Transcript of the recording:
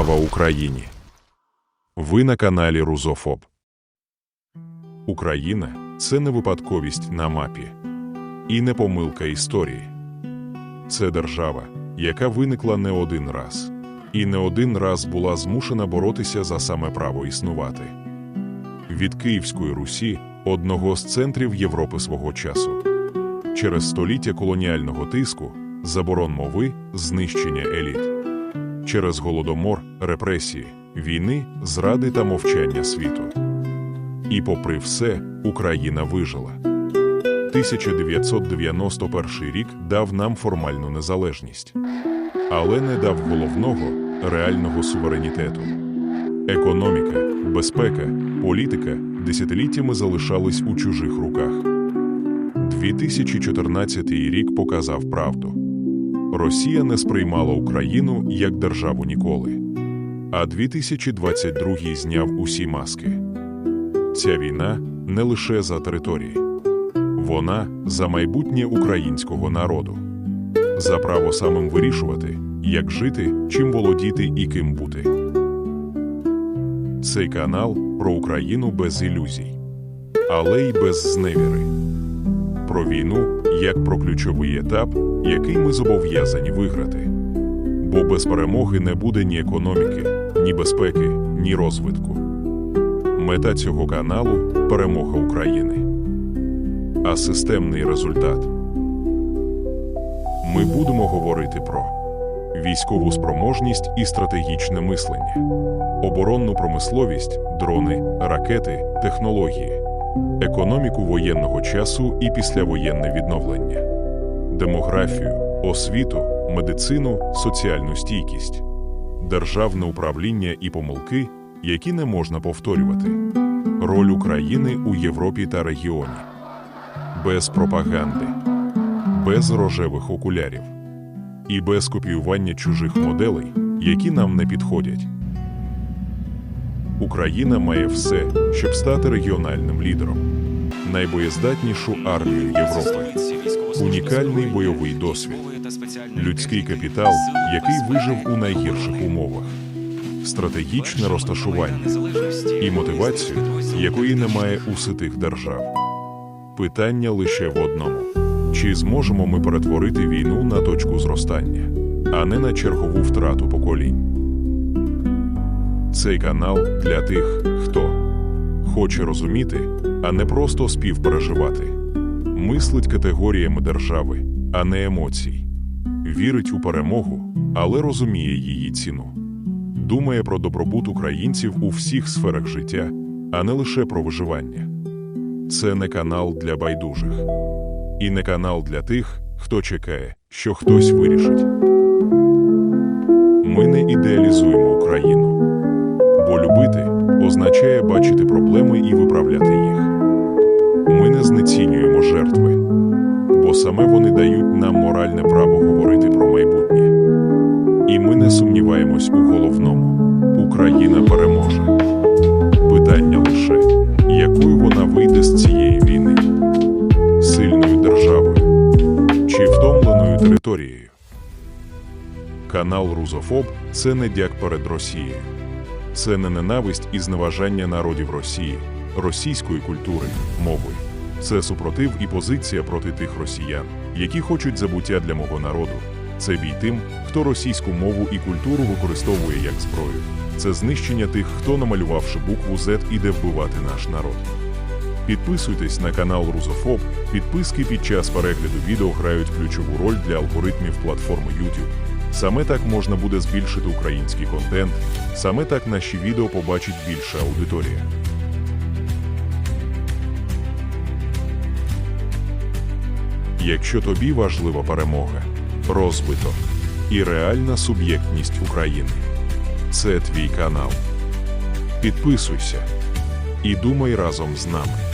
Слава Україні! Ви на каналі Рузофоб. Україна це не випадковість на мапі і не помилка історії. Це держава, яка виникла не один раз, і не один раз була змушена боротися за саме право існувати. Від Київської Русі, одного з центрів Європи свого часу, через століття колоніального тиску, заборон мови, знищення еліт через голодомор, репресії, війни, зради та мовчання світу. І попри все, Україна вижила. 1991 рік дав нам формальну незалежність, але не дав головного реального суверенітету. Економіка, безпека, політика десятиліттями залишались у чужих руках. 2014 рік показав правду. Росія не сприймала Україну як державу ніколи. А 2022 зняв усі маски. Ця війна не лише за території, вона за майбутнє українського народу, за право самим вирішувати, як жити, чим володіти і ким бути. Цей канал про Україну без ілюзій, але й без зневіри. Про війну як про ключовий етап, який ми зобов'язані виграти. Бо без перемоги не буде ні економіки, ні безпеки, ні розвитку. Мета цього каналу перемога України. А системний результат. Ми будемо говорити про військову спроможність і стратегічне мислення, оборонну промисловість, дрони, ракети, технології, економіку воєнного часу і післявоєнне відновлення, демографію, освіту, медицину, соціальну стійкість, державне управління і помилки, які не можна повторювати, роль України у Європі та регіоні, без пропаганди, без рожевих окулярів і без копіювання чужих моделей, які нам не підходять. Україна має все, щоб стати регіональним лідером, найбоєздатнішу армію Європи, унікальний бойовий досвід, людський капітал, який вижив у найгірших умовах, стратегічне розташування і мотивацію, якої немає у ситих держав. Питання лише в одному: чи зможемо ми перетворити війну на точку зростання, а не на чергову втрату поколінь? Цей канал для тих, хто хоче розуміти, а не просто співпереживати, мислить категоріями держави, а не емоцій, вірить у перемогу, але розуміє її ціну, думає про добробут українців у всіх сферах життя, а не лише про виживання. Це не канал для байдужих, і не канал для тих, хто чекає, що хтось вирішить. Ми не ідеалізуємо Україну. Бо любити означає бачити проблеми і виправляти їх. Ми не знецінюємо жертви, бо саме вони дають нам моральне право говорити про майбутнє. І ми не сумніваємось у головному: Україна переможе. Питання лише, якою вона вийде з цієї війни, сильною державою чи втомленою територією. Канал Рузофоб це не дяк перед Росією. Це не ненависть і зневажання народів Росії, російської культури, мови. Це супротив і позиція проти тих росіян, які хочуть забуття для мого народу. Це бій тим, хто російську мову і культуру використовує як зброю. Це знищення тих, хто, намалювавши букву Z, іде вбивати наш народ. Підписуйтесь на канал Рузофоб. Підписки під час перегляду відео грають ключову роль для алгоритмів платформи YouTube. Саме так можна буде збільшити український контент, саме так наші відео побачить більша аудиторія. Якщо тобі важлива перемога, розвиток і реальна суб'єктність України, це твій канал. Підписуйся і думай разом з нами.